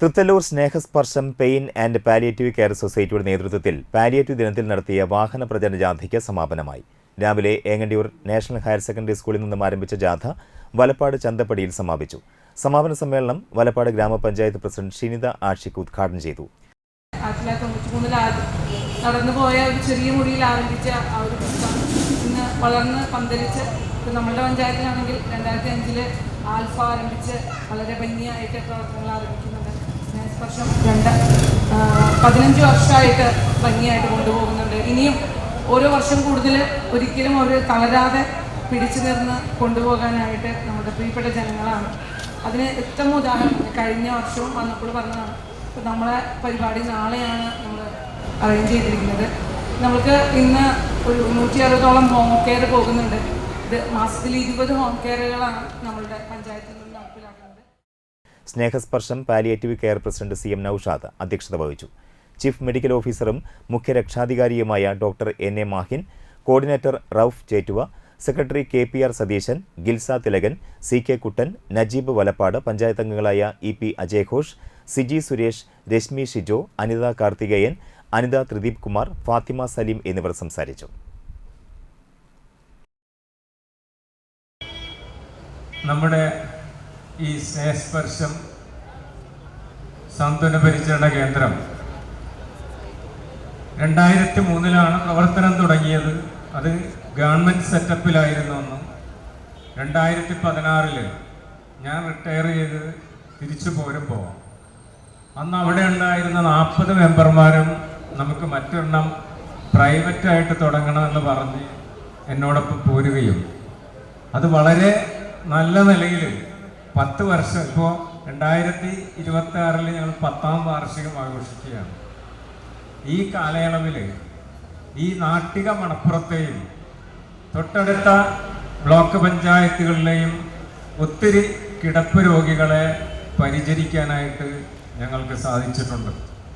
Thrithallur Snehasparsham pain and palliative care സൊസൈറ്റിയുടെ നേതൃത്വത്തിൽ palliative ദിനത്തിൽ നടത്തിയ വാഹന പ്രചരണ ജാഥയ്ക്ക് സമാപനമായി. രാവിലെ ഏങ്ങണ്ടിയൂർ നാഷണൽ ഹയർ സെക്കൻഡറി സ്കൂളിൽ നിന്നും ആരംഭിച്ച ജാഥ വലപ്പാട് ചന്തപ്പടിയിൽ സമാപിച്ചു. സമാപന സമ്മേളനം വലപ്പാട് ഗ്രാമപഞ്ചായത്ത് പ്രസിഡന്റ് ഷിനിത ആഷിഖ് ഉദ്ഘാടനം ചെയ്തു. നടന്നുപോയ ഒരു ചെറിയ മുറിയിൽ ആരംഭിച്ച ആ ഒരു പുസ്തകം ഇന്ന് വളർന്ന് പന്തലിച്ച് നമ്മുടെ പഞ്ചായത്തിലാണെങ്കിൽ രണ്ടായിരത്തി അഞ്ചിൽ ആൽഫ ആരംഭിച്ച് വളരെ ഭംഗിയായിട്ട് പ്രവർത്തനങ്ങൾ ആരംഭിക്കുന്നുണ്ട്. സ്പർശം രണ്ട് പതിനഞ്ച് വർഷമായിട്ട് ഭംഗിയായിട്ട് കൊണ്ടുപോകുന്നുണ്ട്. ഇനിയും ഓരോ വർഷം കൂടുതൽ ഒരിക്കലും അവർ തളരാതെ പിടിച്ചു നിർന്ന് കൊണ്ടുപോകാനായിട്ട് നമ്മുടെ പ്രിയപ്പെട്ട ജനങ്ങളാണ്. അതിന് ഉത്തമ ഉദാഹരണം കഴിഞ്ഞ വർഷവും വന്നപ്പോൾ പറഞ്ഞതാണ് ഇപ്പം നമ്മളെ പരിപാടി നാളെയാണ് നമ്മൾ അറേഞ്ച് ചെയ്തിരിക്കുന്നത്. നമുക്ക് ഇന്ന് ഒരു നൂറ്റി അറുപതോളം ഹോം കെയർ പോകുന്നുണ്ട്. Snehasparsham palliative care president C M Noushad അധ്യക്ഷത വഹിച്ചു. ചീഫ് മെഡിക്കൽ ഓഫീസറും മുഖ്യ രക്ഷാധികാരിയുമായ doctor N A Mahin coordinator Rauf Chettuva secretary K P R Satheesan Gilsa Thilakan C K Kuttan Najeeb Valappad panchayat അംഗങ്ങളായ E P അജയഘോഷ് സിജി സുരേഷ് രശ്മി ഷിജോ അനിത കാർത്തികേയൻ അനിത ത്രിദീപ് കുമാർ ഫാത്തിമ സലീം എന്നിവർ സംസാരിച്ചു. നമ്മുടെ ഈ സ്നേഹസ്പർശം സാന്ത്വന പരിചരണ കേന്ദ്രം. രണ്ടായിരത്തി മൂന്നിലാണ് പ്രവർത്തനം തുടങ്ങിയത്. അത് ഗവൺമെന്റ് സെറ്റപ്പിലായിരുന്നു അന്ന്. രണ്ടായിരത്തി പതിനാറിൽ ഞാൻ റിട്ടയർ ചെയ്ത് തിരിച്ചു പോരുമ്പോൾ അന്ന് അവിടെ ഉണ്ടായിരുന്ന നാൽപ്പത് മെമ്പർമാരും നമുക്ക് മറ്റൊരെണ്ണം പ്രൈവറ്റായിട്ട് തുടങ്ങണമെന്ന് പറഞ്ഞ് എന്നോടൊപ്പം പോരുകയും. അത് വളരെ നല്ല നിലയിൽ പത്ത് വർഷം ഇപ്പോൾ രണ്ടായിരത്തി ഇരുപത്തി ആറിൽ ഞങ്ങൾ പത്താം വാർഷികം ആഘോഷിക്കുകയാണ്. ഈ കാലയളവിൽ ഈ നാട്ടിക മണപ്പുറത്തെയും തൊട്ടടുത്ത ബ്ലോക്ക് പഞ്ചായത്തുകളിലെയും ഒത്തിരി കിടപ്പ് രോഗികളെ പരിചരിക്കാനായിട്ട് ഞങ്ങൾക്ക് സാധിച്ചിട്ടുണ്ട്.